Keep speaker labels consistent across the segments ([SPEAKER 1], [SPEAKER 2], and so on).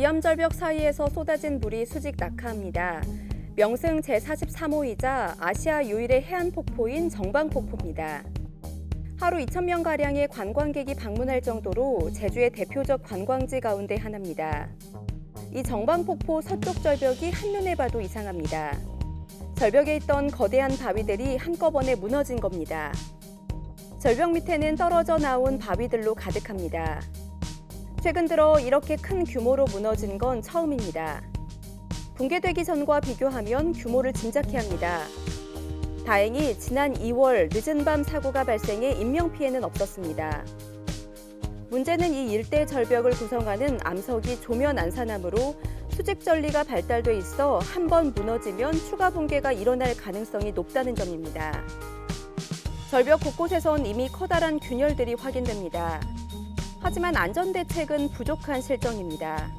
[SPEAKER 1] 기암절벽 사이에서 쏟아진 물이 수직 낙하합니다. 명승 제43호이자 아시아 유일의 해안 폭포인 정방폭포입니다. 하루 2,000명 가량의 관광객이 방문할 정도로 제주의 대표적 관광지 가운데 하나입니다. 이 정방폭포 서쪽 절벽이 한눈에 봐도 이상합니다. 절벽에 있던 거대한 바위들이 한꺼번에 무너진 겁니다. 절벽 밑에는 떨어져 나온 바위들로 가득합니다. 최근 들어 이렇게 큰 규모로 무너진 건 처음입니다. 붕괴되기 전과 비교하면 규모를 짐작해야 합니다. 다행히 지난 2월 늦은 밤 사고가 발생해 인명피해는 없었습니다. 문제는 이 일대 절벽을 구성하는 암석이 조면 안산암으로 수직 전리가 발달돼 있어 한 번 무너지면 추가 붕괴가 일어날 가능성이 높다는 점입니다. 절벽 곳곳에선 이미 커다란 균열들이 확인됩니다. 하지만 안전대책은 부족한 실정입니다.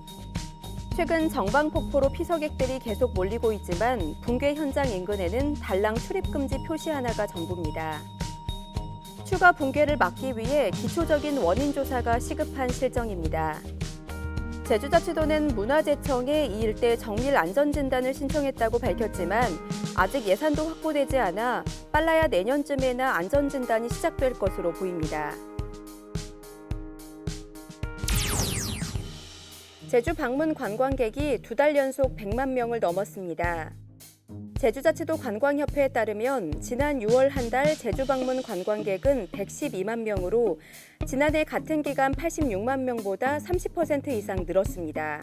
[SPEAKER 1] 최근 정방폭포로 피서객들이 계속 몰리고 있지만 붕괴 현장 인근에는 달랑 출입금지 표시 하나가 전부입니다. 추가 붕괴를 막기 위해 기초적인 원인 조사가 시급한 실정입니다. 제주자치도는 문화재청에 이 일대 정밀 안전진단을 신청했다고 밝혔지만 아직 예산도 확보되지 않아 빨라야 내년쯤에나 안전진단이 시작될 것으로 보입니다. 제주 방문 관광객이 두 달 연속 100만 명을 넘었습니다. 제주자치도 관광협회에 따르면 지난 6월 한 달 제주 방문 관광객은 112만 명으로 지난해 같은 기간 86만 명보다 30% 이상 늘었습니다.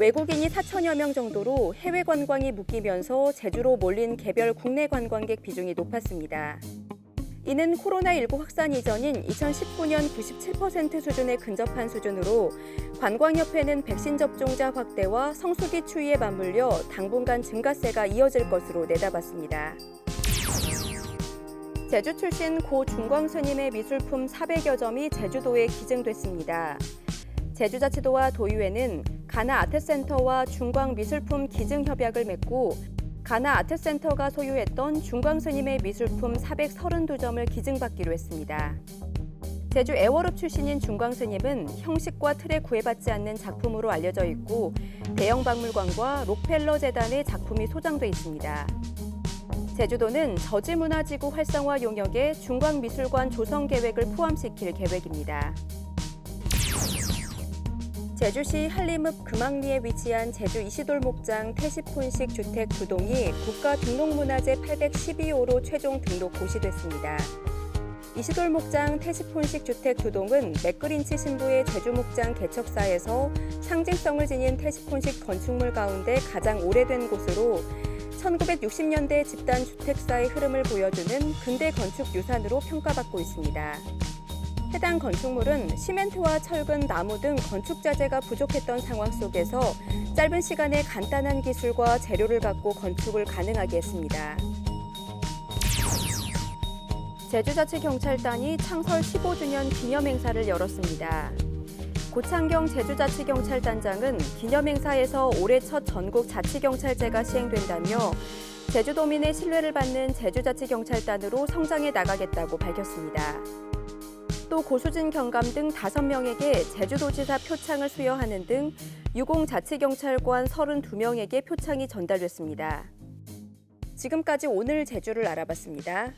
[SPEAKER 1] 외국인이 4천여 명 정도로 해외 관광이 묶이면서 제주로 몰린 개별 국내 관광객 비중이 높았습니다. 이는 코로나19 확산 이전인 2019년 97% 수준에 근접한 수준으로 관광협회는 백신 접종자 확대와 성수기 추이에 맞물려 당분간 증가세가 이어질 것으로 내다봤습니다. 제주 출신 고 중광 스님의 미술품 400여 점이 제주도에 기증됐습니다. 제주자치도와 도의회는 가나 아트센터와 중광 미술품 기증 협약을 맺고 가나 아트센터가 소유했던 중광 스님의 미술품 432점을 기증받기로 했습니다. 제주 애월읍 출신인 중광 스님은 형식과 틀에 구애받지 않는 작품으로 알려져 있고 대형 박물관과 록펠러 재단의 작품이 소장돼 있습니다. 제주도는 저지문화지구 활성화 용역에 중광미술관 조성 계획을 포함시킬 계획입니다. 제주시 한림읍 금왕리에 위치한 제주 이시돌 목장 태시폰식 주택 두 동이 국가 등록문화재 812호로 최종 등록 고시됐습니다. 이시돌 목장 태시폰식 주택 두 동은 맥그린치 신부의 제주 목장 개척사에서 상징성을 지닌 태시폰식 건축물 가운데 가장 오래된 곳으로 1960년대 집단 주택사의 흐름을 보여주는 근대 건축 유산으로 평가받고 있습니다. 해당 건축물은 시멘트와 철근, 나무 등 건축 자재가 부족했던 상황 속에서 짧은 시간에 간단한 기술과 재료를 갖고 건축을 가능하게 했습니다. 제주자치경찰단이 창설 15주년 기념행사를 열었습니다. 고창경 제주자치경찰단장은 기념행사에서 올해 첫 전국 자치경찰제가 시행된다며 제주도민의 신뢰를 받는 제주자치경찰단으로 성장해 나가겠다고 밝혔습니다. 또 고수진 경감 등 5명에게 제주도지사 표창을 수여하는 등 유공 자치경찰관 32명에게 표창이 전달됐습니다. 지금까지 오늘 제주를 알아봤습니다.